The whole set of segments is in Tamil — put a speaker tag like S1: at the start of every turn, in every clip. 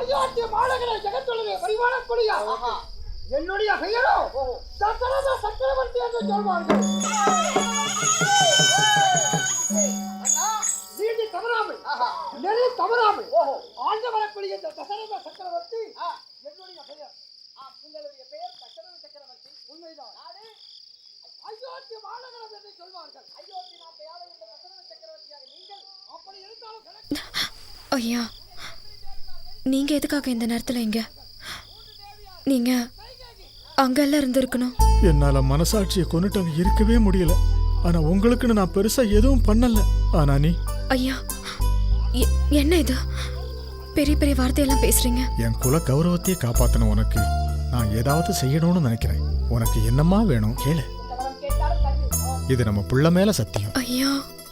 S1: அயோத்திய மாநகர ஜெகத்துலகை பரிமாண கொடியா? என்னுடைய பெயரோ தசரத சக்கரவர்த்தி என்று சொல்வார்கள். நீதி தவறாமல் நெறி தவறாமல் ஆண்டு வரக்கூடிய இந்த தசரத சக்கரவர்த்தி என்னுடைய பெயர். உங்களுடைய பெயர் தசரத சக்கரவர்த்தி. உண்மைதான். அயோத்தி மாநகரம் என்று சொல்வார்கள். அயோத்தி நாட்டையாள இந்த தசரத சக்கரவர்த்தியாக? நீங்கள்? அப்படி இருந்தாலும் கணக்கு
S2: ஐயா. நீங்க எதுக்காக இந்த நேரத்துல இங்க? நீங்க அங்கெல்லாம் இருந்திருக்கணும்.
S3: என்னால மனசாட்சியை கொண்டுட்டு இருக்கவே முடியல. ஆனா உங்களுக்குன்னு நான் பெருசா எதுவும் பண்ணல. ஆனா நீ
S2: ஐயா என்ன இது? பெரிய பெரிய வார்த்தையெல்லாம் பேசுறீங்க.
S3: என் குல கௌரவத்தையே காப்பாத்தன உனக்கு. நான் ஏதாவது செய்யணும்னு நினைக்கிறேன். உனக்கு என்னம்மா வேணும்? கேளு. இது நம்ம புள்ள மேல சத்தியம்.
S2: ஐயா.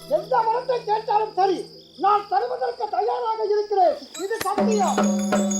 S1: எந்த வரத்தை கேட்டாலும் சரி நான் தருவதற்கு தயாராக இருக்கிறேன். இது சத்தியம்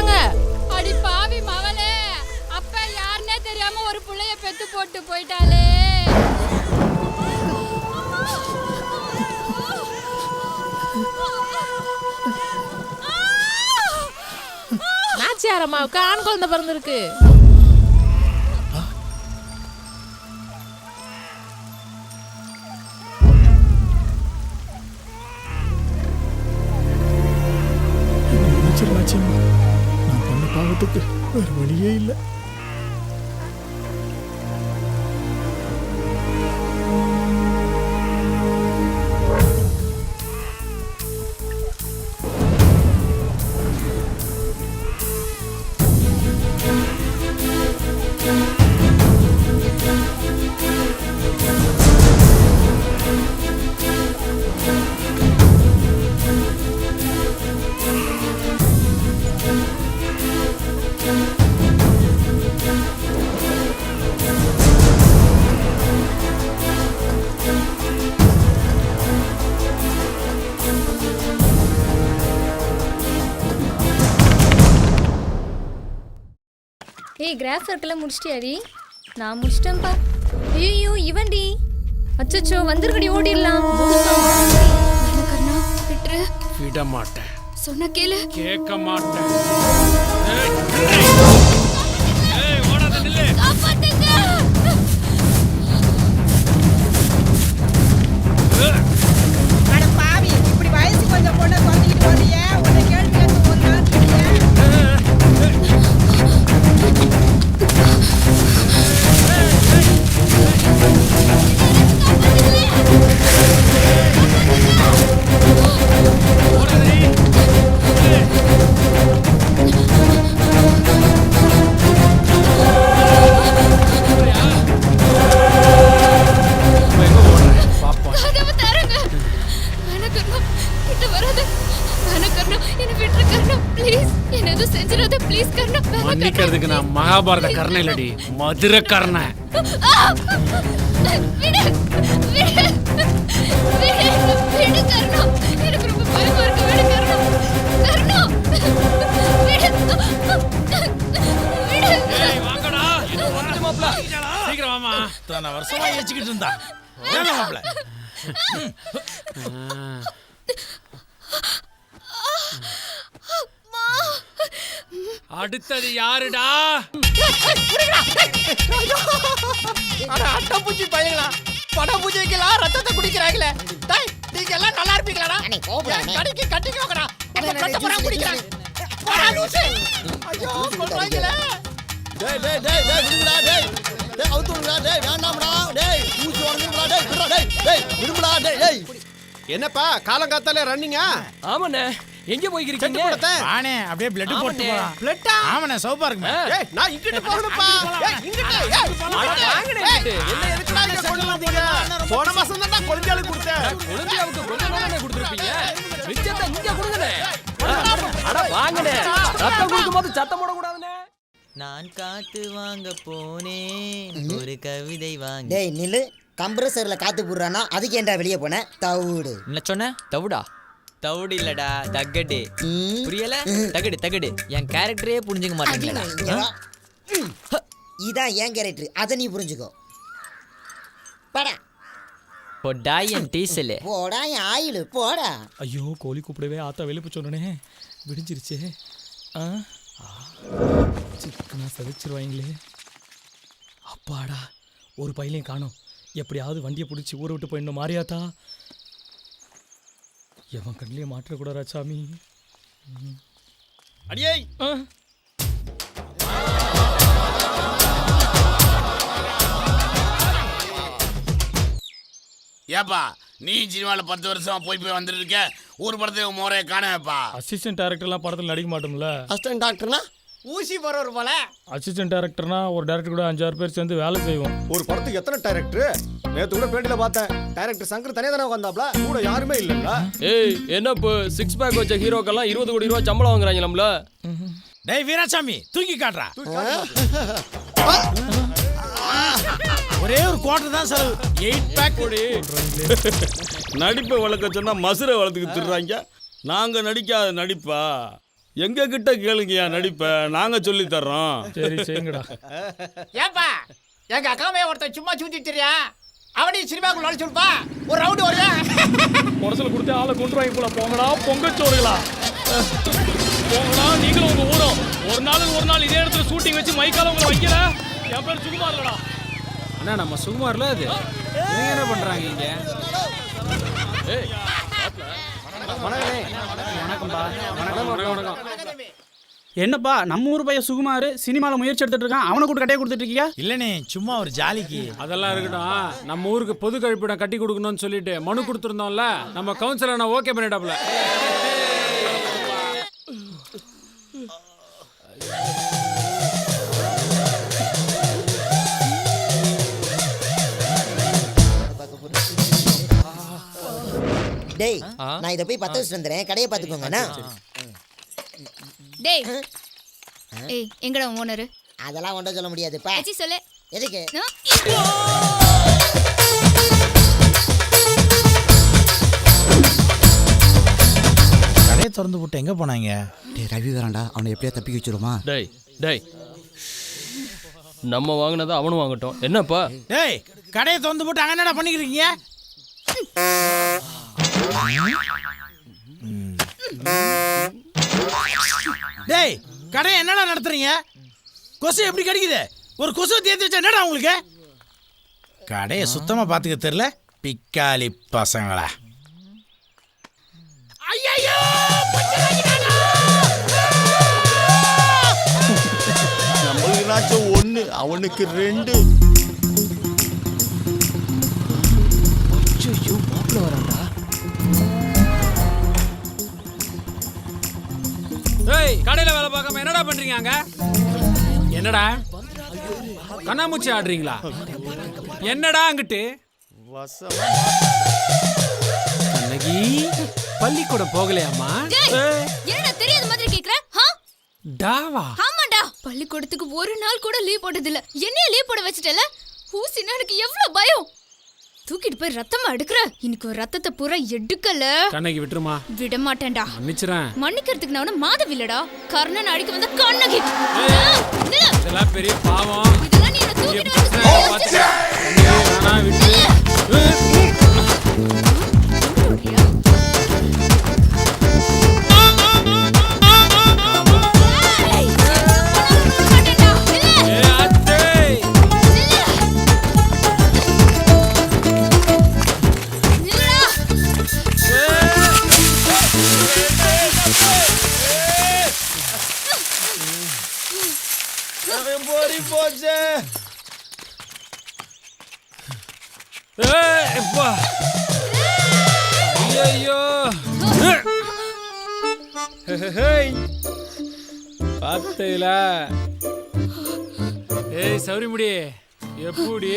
S4: சொல்றாங்க.
S5: அடி பாவி மவளே அப்ப யாருன்னே தெரியாம ஒரு புள்ளைய பெத்து போட்டு போயிட்டாளே.
S4: நாச்சியார் அம்மாவுக்கு ஆண் குழந்தை பிறந்திருக்கு.
S3: പോയിട്ട് ഒരു മണിയേ ഇല്ല.
S6: ஏய் கிராஃப் ஒர்க்கெல்லாம் முடிச்சிட்டியாடி? நான் முடிச்சிட்டேன்ப்பா. ஐயோ இவன்டி. அச்சச்சோ வந்துருக்கடி ஓடிடலாம்.
S7: விட மாட்டேன்
S6: சொன்ன கேளு.
S7: கேட்க மாட்டேன்
S6: கர்ணா கிட்ட வராத. கர்ணா என்ன விட்டுரு கர்ணா. ப்ளீஸ் என்ன எதுவும் செஞ்சிடாத. ப்ளீஸ் கர்ணா
S7: மன்னிக்கிறதுக்கு நான் மகாபாரத கர்ணன் இல்லடி. மதுரை கர்ணன்
S6: விடு விடு விடு விடு கர்ணா. எனக்கு ரொம்ப பயமா இருக்கு. விடு கர்ணா. கர்ணா. விடு. விடு.
S7: ஏய் வாங்கடா. சீக்கிரம் வாமா.
S8: இத்தனை வருஷமா ஏச்சிக்கிட்டு இருந்தா.
S7: அடுத்தது யாருடா?
S8: அட அட்டை பூச்சி பையங்களா பட பூஜைக்கெல்லாம் ரத்தத்தை குடிக்கிறாங்களே.
S9: கோபப்படாம.
S1: கடைக்கு கட்டிக்கு வாங்கடா
S9: அண்ணே, அண்ணே,
S1: கட்ட போறா
S9: ஜூஸ்
S1: குடிக்கிறேன்
S9: ஜூஸ்
S1: போடா லூசு ஐயோ கொல்றாங்களே
S9: டேய் டேய் டேய் டேய் விடுங்கடா டேய். டேய் அவுத்து விடுங்கடா டேய். வேண்டாம்டா. டேய் ஊசி உடஞ்சிருங்கடா டேய். விடுடா டேய் டேய் விடுங்கடா டேய் டேய்.
S1: என்னப்பா காலங்காத்தால ரன்னிங்கா
S10: ஆமாண்ணே. எங்க போய்க்கிறீங்க?
S2: ஆனே அப்படியே பிளட் போட்டு போலாம்.
S1: பிளட்டா
S2: ஆமாண்ணே சோப்பா இருக்குமே.
S1: ஏய் நான் இங்கிட்டு போகணும்ப்பா. ஏய் இங்கிட்டு ஏய்
S10: வாங்கண்ணே இங்கிட்டு.
S1: என்ன எதுக்குடா இங்க கொண்டு வந்தீங்க? போன மாசம் தான் குழந்தைகளுக்கு கொடுத்தேன்.
S10: குழந்தையாவுக்கு கொஞ்சம் தானே கொடுத்துருப்பீங்க? மிச்சத்தை இங்க கொடுங்கண்ணே. அட வாங்கண்ணே. ரத்தம் கொடுக்கும்போது சத்தம் போடக்கூடாதுண்ணே.
S11: நான் காத்து வாங்க போனேன். ஒரு கவிதை வாங்க
S9: டேய் நில்லு. கம்ப்ரஸர்ல காத்து போடுறானா? அதுக்கு ஏன்டா வெளியே போன? தவிடு.
S11: என்ன சொன்ன? தவுடா? தவுடு இல்லடா தகடு. புரியல? தகடு தகடு. என் கேரக்டரே புரிஞ்சுக்க மாட்டீங்களா
S9: இங்க வா. ம். இதான் என் கேரக்டர் அதை நீ புரிஞ்சுக்கோ. படா.
S11: பொடா என் டீசலு.
S9: போடா என் ஆயிலு. போடா.
S10: ஐயோ கோழி கூப்பிடவே ஆத்தா வெளிப்பு சொன்னனே. விடிஞ்சிருச்சே. ஆ. சிக்கனா சதிச்சிருவாங்களே. அப்பாடா ஒரு பையனையும் காணோம். எப்படியாவது வண்டியை பிடிச்சி ஊரை விட்டு போயிடணும் மாறியாத்தா எவன் கண்ணிலே மாற்றக்கூடாதா சாமி
S2: அடியே!
S10: ஆ.
S2: ஏப்பா நீ சினிமாவில் பத்து வருஷமா போய் போய் வந்துட்டு இருக்க. ஒரு படத்துக்கு மோரைய காணவேப்பா
S10: அசிஸ்டன்ட் டேரக்டர்லாம் படத்தில் நடிக்க மாட்டோம்ல.
S9: அசிஸ்டன்ட் டாக்டர்னா
S1: ஊசி போறவர் போல.
S10: அசிஸ்டன்ட் டேரக்டர்னா ஒரு டேரக்டர் கூட அஞ்சாறு பேர் சேர்ந்து வேலை செய்வோம்.
S12: ஒரு படத்துக்கு எத்தனை டைரக்டர் நேத்து கூட பேட்டில பார்த்தேன். டைரக்டர் சங்கர் தனியா தானே வந்தாப்ல கூட யாருமே இல்லல்ல.
S10: ஏய் என்ன இப்போ சிக்ஸ் பேக் வச்ச ஹீரோக்கெல்லாம் இருபது கோடி ரூபா சம்பளம் வாங்குறாங்க நம்மள
S2: டேய் வீராசாமி தூக்கி காட்டுறா. ஒரே ஒரு குவார்டர் தான் செலவு. எயிட் பேக்
S13: நடிப்பை வளர்க்க சொன்னா மசுரை வளர்த்துக்கு திடுறாங்க நாங்க நடிக்காத நடிப்பா. எங்க கிட்ட கேளுங்கய்யா நடிப்பை. நாங்க சொல்லி தர்றோம்
S10: சரி செய்யுங்கடா.
S1: ஏப்பா எங்க அக்காவே ஒருத்தன் சும்மா சுத்தி தெரியா அவனையும் சினிமாக்குள்ள நடிச்சு விடுப்பா. ஒரு ரவுண்டு வரையா
S10: முரசல கொடுத்து ஆளை கொண்டு வாங்கி போல போங்கடா பொங்கச்சோறுகளா. போங்கடா நீங்களும் உங்க ஊரும் ஒரு நாள் ஒரு நாள் இதே இடத்துல ஷூட்டிங் வச்சு மைக்கால உங்களை வைக்கல? என் பேர் சுகுமார் இல்லடா.
S7: அண்ணா நம்ம சுகுமார்ல அது. என்ன பண்றாங்க இங்க? வணக்கம்பா வணக்கம். வணக்கம். வணக்கம். என்னப்பா நம்ம ஊர் பையன் சுகுமார் சினிமாவில் முயற்சி எடுத்துட்டு இருக்கான். அவனை கூட கட்டையை கொடுத்துட்டு இருக்கியா
S2: இல்லனே சும்மா ஒரு ஜாலிக்கு.
S7: அதெல்லாம் இருக்கட்டும். நம்ம ஊருக்கு பொது கழிப்பிடம் கட்டி கொடுக்கணும்னு சொல்லிட்டு மனு கொடுத்துருந்தோம்ல நம்ம கவுன்சிலர் நான் ஓகே பண்ணிட்டாப்ல
S9: டேய் நான் இதை போய் பத்த வச்சுட்டு வந்துடுறேன் கடையை பார்த்துக்கோங்கண்ணா
S6: டேய். ஏய் எங்கடா ஓனரு?
S9: அதெல்லாம் ஒன்றும் சொல்ல முடியாதுப்பா.
S6: அச்சி சொல்லு.
S9: எதுக்கு?
S2: கடையை திறந்து போட்டு எங்க போனாங்க?
S11: டேய் ரவி வரான்டா அவனை எப்படியா தப்பி வச்சிருமா
S10: டேய் டேய். நம்ம வாங்கினதை அவனும் வாங்கட்டும். என்னப்பா?
S2: டேய் கடையை திறந்து போட்டு அங்க என்னடா பண்ணிக்கிறீங்க டேய் கடையை என்னடா நடத்துறீங்க? கொசு எப்படி கிடைக்குது? ஒரு கொசு தேர்த்து வச்சா என்னடா உங்களுக்கு? கடையை சுத்தமா பாத்துக்க தெரியல. பிக்காலி பசங்களா. ஐயையோ!
S12: நம்மளுக்குனாச்சும் ஒண்ணு அவனுக்கு ரெண்டு.
S7: என்னடா பண்றீங்க அங்க? என்னடா? கண்ணாமூச்சி ஆடுறீங்களா? என்னடா அங்கிட்டு? கண்ணகி பள்ளிக்கூடம் போகலையாமா
S6: என்னடா தெரியாத மாதிரி கேக்குற?
S7: டாவா?
S6: ஆமாண்டா. பள்ளிக்கூடத்துக்கு ஒரு நாள் கூட லீவ் போட்டதில்ல. என்னைய லீவ் போட வச்சுட்டல ஊசினா எனக்கு எவ்வளவு பயம்? தூக்கிட்டு போய் ரத்தமா எடுக்கிற? இன்னைக்கு ஒரு ரத்தத்தை பூரா எடுக்கல.
S7: கண்ணகி விட்டுருமா?
S6: விட மாட்டேன்டா
S7: மன்னிச்சிரேன்
S6: மன்னிக்கிறதுக்கு நான் ஒன்னும் மாதவில்லடா கர்ணன் அடிக்க வந்த கண்ணகி.
S7: இதெல்லாம் பெரிய பாவம்.
S6: இதெல்லாம் நீ என்ன தூக்கிட்டு வந்து
S7: ஏய், அப்பா. ஐயையோ. ஹேய். பார்த்தீங்களா ஏய் சௌரிமுடி எப்படி